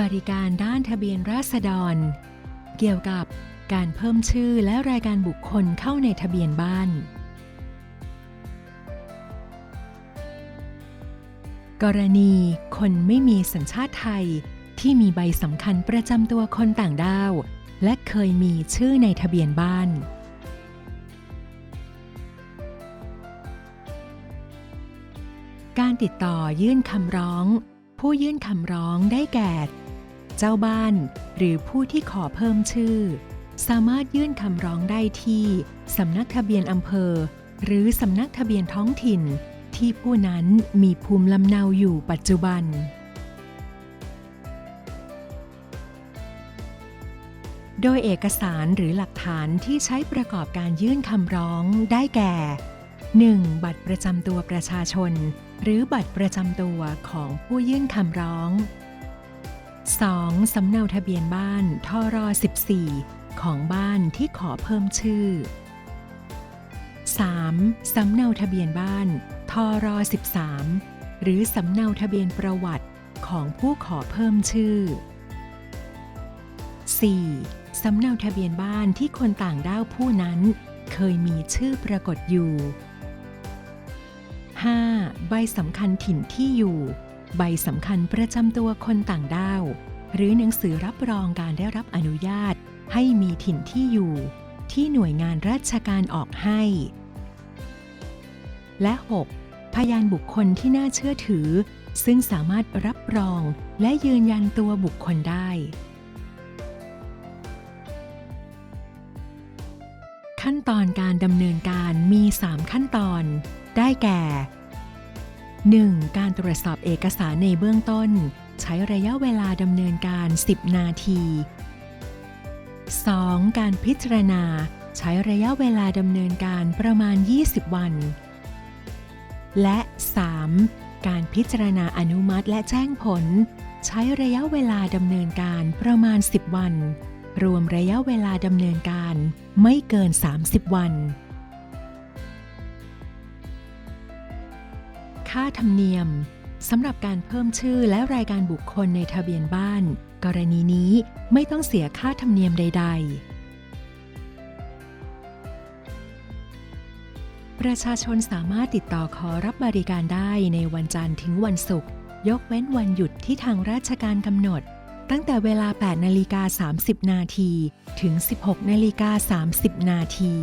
บริการด้านทะเบียนราษฎร เกี่ยวกับการเพิ่มชื่อและรายการบุคคลเข้าในทะเบียนบ้าน กรณีคนไม่มีสัญชาติไทยที่มีใบสำคัญประจำตัวคนต่างด้าว และเคยมีชื่อในทะเบียนบ้าน การติดต่อยื่นคำร้อง ผู้ยื่นคำร้องได้แก่ เจ้าบ้าน หรือผู้ที่ขอเพิ่มชื่อ สามารถยื่นคำร้องได้ที่สำนักทะเบียนอำเภอ หรือสำนักทะเบียนท้องถิ่น ที่ผู้นั้นมีภูมิลำเนาอยู่ปัจจุบัน โดยเอกสารหรือหลักฐานที่ใช้ประกอบการยื่นคำร้องได้แก่ 1. บัตรประจำตัวประชาชน หรือบัตรประจำตัวของผู้ยื่นคำร้อง 2. สำเนาทะเบียนบ้านทร14 ของบ้านที่ขอเพิ่มชื่อ 3. สำเนาทะเบียนบ้านทร13 หรือสำเนาทะเบียนประวัติของผู้ขอเพิ่มชื่อ 4. สำเนาทะเบียนบ้านที่คนต่างด้าวผู้นั้น เคยมีชื่อปรากฏอยู่ 5. ใบสำคัญถิ่นที่อยู่ ใบสำคัญประจำตัวคนต่างด้าว หรือหนังสือรับรองการได้รับอนุญาต ให้มีถิ่นที่อยู่ ที่หน่วยงานราชการออกให้ และ 6. พยานบุคคลที่น่าเชื่อถือ ซึ่งสามารถรับรองและยืนยันตัวบุคคลได้ ขั้นตอนการดำเนินการมี 3 ขั้นตอน ได้แก่ 1. การตรวจสอบเอกสารในเบื้องต้น ใช้ระยะเวลาดำเนินการ 10 นาที 2. การพิจารณา ใช้ระยะเวลาดำเนินการประมาณ 20 วัน และ 3. การพิจารณาอนุมัติและแจ้งผล ใช้ระยะเวลาดำเนินการประมาณ 10 วัน รวมระยะเวลาดำเนินการไม่เกิน 30 วัน ค่าธรรมเนียม สำหรับการเพิ่มชื่อและรายการบุคคลในทะเบียนบ้าน กรณีนี้ไม่ต้องเสียค่าธรรมเนียมใด ๆ ประชาชนสามารถติดต่อขอรับบริการได้ในวันจันทร์ถึงวันศุกร์ยกเว้นวันหยุดที่ทางราชการกำหนด ตั้งแต่เวลา 8 นาฬิกา 30 นาที ถึง 16 นาฬิกา 30 นาที